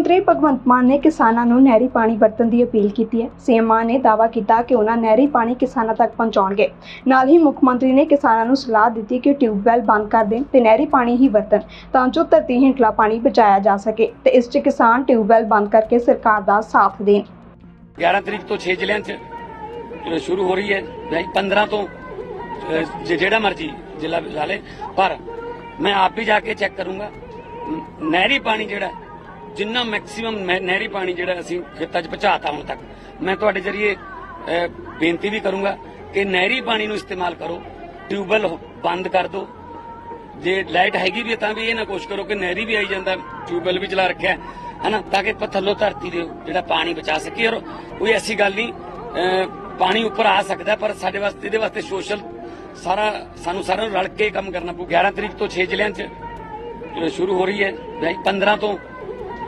ਮੰਤਰੀ ਭਗਵੰਤ ਮਾਨ ਨੇ ਕਿਸਾਨਾਂ ਨੂੰ ਨਹਿਰੀ ਪਾਣੀ ਵਰਤਣ ਦੀ ਅਪੀਲ ਕੀਤੀ ਹੈ। ਸੀਐਮ ਮਾਨ ਨੇ ਦਾਅਵਾ ਕੀਤਾ ਕਿ ਉਹਨਾਂ ਨਹਿਰੀ ਪਾਣੀ ਕਿਸਾਨਾਂ ਤੱਕ ਪਹੁੰਚਾਉਣਗੇ। ਨਾਲ ਹੀ ਮੁੱਖ ਮੰਤਰੀ ਨੇ ਕਿਸਾਨਾਂ ਨੂੰ ਸਲਾਹ ਦਿੱਤੀ ਕਿ ਟਿਊਬਵੈੱਲ ਬੰਦ ਕਰ ਦੇਣ ਤੇ ਨਹਿਰੀ ਪਾਣੀ ਹੀ ਵਰਤਣ ਤਾਂ ਜੋ ਧਰਤੀ ਹੇਠਲਾ ਪਾਣੀ ਬਚਾਇਆ ਜਾ ਸਕੇ ਤੇ ਇਸ 'ਚ ਕਿਸਾਨ ਟਿਊਬਵੈੱਲ ਬੰਦ ਕਰਕੇ ਸਰਕਾਰ ਦਾ ਸਾਥ ਦੇਣ। 11 ਤਰੀਕ ਤੋਂ 6 ਜ਼ਿਲ੍ਹਿਆਂ 'ਚ ਅ, ਸ਼ੁਰੂ ਹੋ ਰਹੀ ਹੈ। ਜਾਂ 15 ਤੋਂ ਜਿਹੜਾ ਮਰਜ਼ੀ ਜ਼ਿਲ੍ਹਾ ਲਾ ਪਰ ਮੈਂ ਆਪ ਵੀ ਜਾ ਕੇ ਚੈੱਕ ਕਰੂੰਗਾ। ਨਹਿਰੀ ਪਾਣੀ ਜਿਹੜਾ ਜਿੰਨਾ ਮੈਕਸਿਮਮ ਨਹਿਰੀ ਪਾਣੀ ਜਿਹੜਾ ਅਸੀਂ ਖੇਤਾਂ 'ਚ ਪਹੁੰਚਾਤਾ ਹੁਣ ਤੱਕ ਮੈਂ ਤੁਹਾਡੇ ਜਰੀਏ ਬੇਨਤੀ ਵੀ ਕਰੂੰਗਾ ਕਿ ਨਹਿਰੀ ਪਾਣੀ ਨੂੰ ਇਸਤੇਮਾਲ ਕਰੋ ਟਿਊਬਵੈਲ ਬੰਦ ਕਰ ਦਿਓ ਜੇ ਲਾਈਟ ਹੈਗੀ ਵੀ ਹੈ ਤਾਂ ਵੀ ਇਹ ਨਾ ਕੋਸ਼ਿਸ਼ ਕਰੋ ਕਿ ਨਹਿਰੀ ਵੀ ਆਈ ਜਾਂਦਾ ਟਿਊਬਵੈਲ ਵੀ ਚਲਾ ਰੱਖਿਆ ਹੈ, ਹਨਾ ਤਾਂ ਕਿ ਆਪਾਂ ਥੱਲੋਂ ਧਰਤੀ ਦੇ ਜਿਹੜਾ ਪਾਣੀ ਬਚਾ ਸਕੀਏ। ਔਰ ਕੋਈ ਐਸੀ ਗੱਲ ਨਹੀਂ ਪਾਣੀ ਉੱਪਰ ਆ ਸਕਦਾ ਪਰ ਸਾਡੇ ਵਾਸਤੇ ਇਹਦੇ ਵਾਸਤੇ ਸੋਸ਼ਲ ਸਾਰਾ ਸਾਨੂੰ ਸਾਰਿਆਂ ਨੂੰ ਰਲ ਕੇ ਕੰਮ ਕਰਨਾ ਪਊ। 11 ਤਰੀਕ ਤੋਂ 6 ਜ਼ਿਲ੍ਹਿਆਂ 'ਚ ਸ਼ੁਰੂ ਹੋ ਰਹੀ ਹੈ ਜਾਂ 15 ਤੋਂ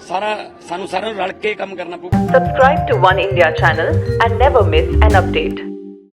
ਸਾਰਾ ਸਾਨੂੰ ਸਾਰਿਆਂ ਨੂੰ ਰਲ ਕੇ ਕੰਮ ਕਰਨਾ ਪਊ Subscribe to One India channel and never miss an update.